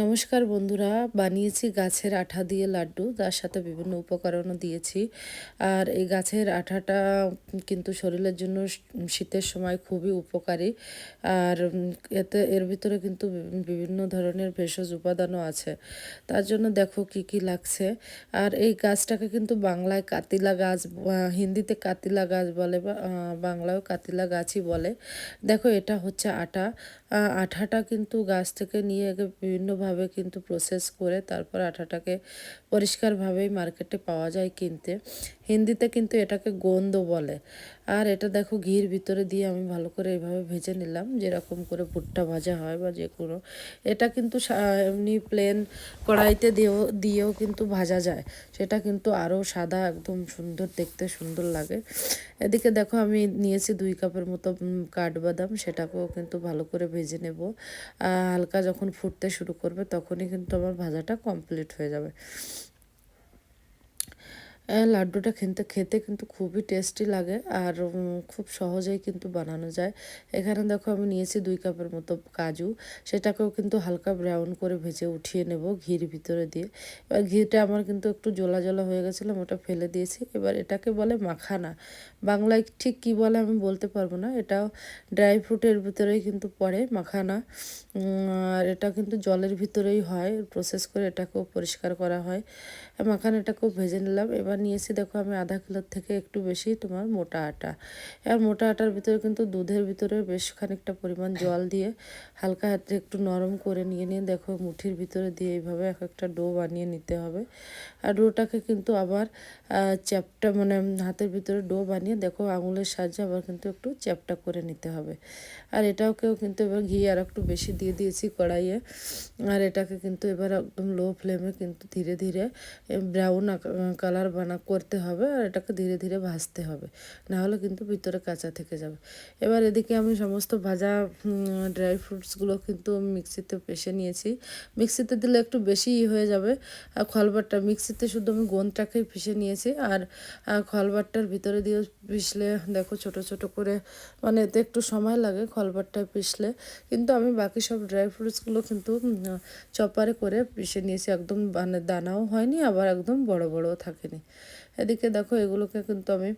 নমস্কার বন্ধুরা, বানিয়েছি গাছের আঠা দিয়ে লাড্ডু তার সাথে বিভিন্ন উপকরণও দিয়েছি। আর এই গাছের আঠাটা কিন্তু শরীরের জন্য শীতের সময় খুবই উপকারী। আর এতে, এর ভিতরে কিন্তু বিভিন্ন ধরনের ভেষজ উপাদানও আছে। তার জন্য দেখো কি কি লাগছে। আর এই গাছটাকে কিন্তু বাংলায় কাতিলা গাছ হিন্দিতে কাতিলা গাছ বলে বা বাংলায়ও কাতিলা গাছই বলে। দেখো, এটা হচ্ছে আটা আঠাটা কিন্তু গাছ থেকে নিয়ে বিভিন্ন ভাবে কিন্তু প্রসেস করে তারপর আটাটাকে পরিষ্কারভাবেই মার্কেটে পাওয়া যায় কিনতে। হিন্দিতে কিন্তু এটাকে গোন্দ বলে। আর এটা দেখো ঘির ভিতরে দিয়ে আমি ভালো করে এভাবে ভেজে নিলাম, যেরকম করে ভুট্টা ভাজা হয় বা যে কোনো। এটা কিন্তু এমনি প্লেন কড়াইতে দিয়েও দিয়েও কিন্তু ভাজা যায়। সেটা কিন্তু আরও সাদা, একদম সুন্দর, দেখতে সুন্দর লাগে। এদিকে দেখো আমি নিয়েছি দুই কাপের মতো কাঠবাদাম, সেটাকেও কিন্তু ভালো করে ভেজে নেব। হালকা যখন ফুটতে শুরু করবে তখনই কিন্তু আমার ভাজাটা কমপ্লিট হয়ে যাবে। লাড্ডুটা খেতে খেতে কিন্তু খুবই টেস্টি লাগে আর খুব সহজেই কিন্তু বানানো যায়। এখানে দেখো আমি নিয়েছি দুই কাপের মতো কাজু, সেটাকেও কিন্তু হালকা ব্রাউন করে ভেজে উঠিয়ে নেব ঘির ভিতরে দিয়ে। এবার ঘিটা আমার কিন্তু একটু জোলা জোলা হয়ে গেছিল, ওটা ফেলে দিয়েছি। এবার এটাকে বলে মাখানা। বাংলায় ঠিক কি বলে আমি বলতে পারব না, এটাও ড্রাই ফ্রুটের ভিতরেই কিন্তু পড়ে মাখানা। আর এটা কিন্তু জলের ভিতরেই হয় প্রসেস করে এটাকেও পরিষ্কার করা হয়। মাখানাটাকেও ভেজে নিলাম। এবার নিয়েছি, দেখো আমি আধা কিলোর থেকে একটু বেশি তোমার মোটা আটা। এবার মোটা আটার ভিতরে কিন্তু দুধের ভিতরে বেশ খানিকটা পরিমাণ জল দিয়ে হালকা হাতে একটু নরম করে নিয়ে নিয়ে দেখো মুঠির ভিতরে দিয়ে এইভাবে এক একটা ডো বানিয়ে নিতে হবে। আর ডোটাকে কিন্তু আবার চ্যাপটা মানে হাতের ভিতরে ডো বানিয়ে দেখো আঙুলের সাহায্যে আবার কিন্তু একটু চ্যাপটা করে নিতে হবে। আর এটাকেও কিন্তু এবার ঘি আর একটু বেশি দিয়ে দিয়েছি কড়াইয়ে। আর এটাকে কিন্তু এবার একদম লো ফ্লেমে কিন্তু ধীরে ধীরে ব্রাউন কালার বানা করতে হবে আর এটাকে ধীরে ধীরে ভাজতে হবে। নাহলে কিন্তু ভিতরে কাঁচা থেকে যাবে। এবার এদিকে আমি সমস্ত ভাজা ড্রাই ফ্রুটসগুলো কিন্তু মিক্সিতে পেশে নিয়েছি। মিক্সিতে দিলে একটু বেশি হয়ে যাবে। আর খলবারটা মিক্সিতে শুধু আমি গোন্দটাকেই পিষে নিয়েছি। আর খলবারটার ভিতরে দিয়ে পিষলে, দেখো ছোট ছোট করে মানে এতে একটু সময় লাগে খলবারটা পিষলে। কিন্তু আমি বাকি সব ড্রাই ফ্রুটসগুলো কিন্তু চপারে করে পিষে নিয়েছি। একদম মানে দানাও হয়নি, আবার একদম বড় বড়ও থাকেনি। এদিকে দেখো এগুলোকে কিন্তু আমি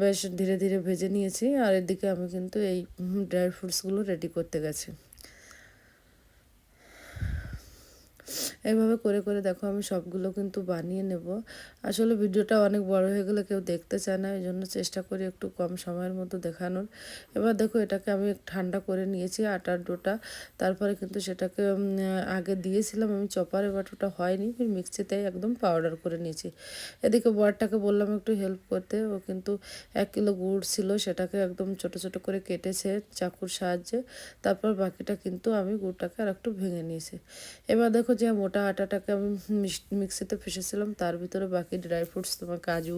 বেশ ধীরে ধীরে ভেজে নিয়েছি, আর এদিকে আমি কিন্তু এই ড্রাই ফ্রুটসগুলো রেডি করতে গেছি। এভাবে করে করে দেখো আমি সবগুলো কিন্তু বানিয়ে নেব। আসলে ভিডিওটা অনেক বড় হয়ে গেলে কেউ দেখতে চায় না, এই জন্য চেষ্টা করি একটু কম সময়ের মতো দেখানোর। এবার দেখো এটাকে আমি ঠান্ডা করে নিয়েছি আটার ডোটা, তারপরে কিন্তু সেটাকে আগে দিয়েছিলাম, আমি চপারে বাট ওটা হয়নি মিক্সিতেই একদম পাউডার করে নিয়েছি। এদিকে বরটাকে বললাম একটু হেল্প করতে, ও কিন্তু এক কিলো গুড় ছিল, সেটাকে একদম ছোট ছোট করে কেটেছে চাকুর সাহায্যে, তারপর বাকিটা কিন্তু আমি গুড়টাকে আর একটু ভেঙে নিয়েছি। এবার দেখো যে মোটা আটাটাকে আমি মিক্সিতে ফেসেছিলাম তার ভিতরে বাকি ড্রাই ফ্রুটস তোমার কাজু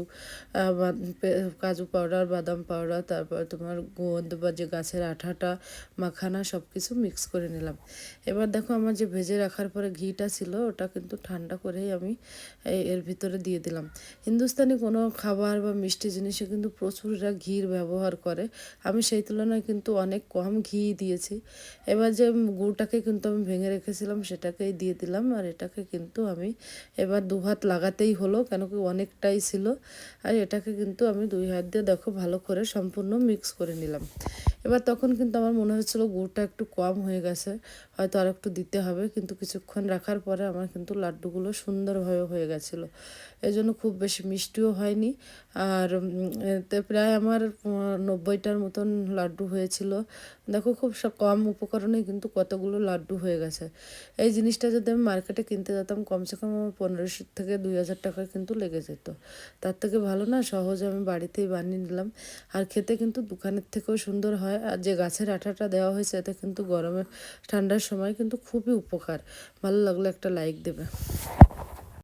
কাজু পাউডার বাদাম পাউডার তারপর তোমার গোন্দ বা যে গাছের আঠাটা, মাখানা সব কিছু মিক্স করে নিলাম। এবার দেখো আমার যে ভেজে রাখার পরে ঘিটা ছিল, ওটা কিন্তু ঠান্ডা করেই আমি এর ভিতরে দিয়ে দিলাম। হিন্দুস্তানি কোনো খাবার বা মিষ্টি জিনিসে কিন্তু প্রচুর প্রচুররা ঘির ব্যবহার করে। আমি সেই তুলনায় কিন্তু অনেক কম ঘি দিয়েছি। এবার যে গুড়টাকে কিন্তু আমি ভেঙে রেখেছিলাম, সেটাকেই দিয়ে দিলাম। এটাকে কিন্তু আমি এবার দু হাত লাগাতেই হলো, কেন কি অনেকটাই ছিল। আর এটাকে কিন্তু আমি দুই হাত দিয়ে দেখো ভালো করে সম্পূর্ণ মিক্স করে নিলাম। এবার তখন কিন্তু আমার মনে হচ্ছিল গুড়টা একটু কম হয়ে গেছে, হয়তো আর একটু দিতে হবে, কিন্তু কিছুক্ষণ রাখার পরে আমার কিন্তু লাড্ডুগুলো সুন্দরভাবে হয়ে গেছিল। এই জন্য খুব বেশি মিষ্টিও হয়নি। আর এতে প্রায় আমার নব্বইটার মতন লাড্ডু হয়েছিল। দেখো খুব কম উপকরণে কিন্তু কতগুলো লাড্ডু হয়ে গেছে। এই জিনিসটা যদি আমি মার্কেটে কিনতে যেতাম, কমসে কম আমার পনেরোশো থেকে দুই হাজার টাকা কিন্তু লেগে যেত। তার থেকে ভালো না, সহজে আমি বাড়িতেই বানিয়ে নিলাম। আর খেতে কিন্তু দোকানের থেকেও সুন্দর হয়। আর যে গাছের আঠাটা দেওয়া হয়েছে এতে কিন্তু গরমে ঠান্ডার সময় কিন্তু খুবই উপকার। ভালো লাগলে একটা লাইক দেবে।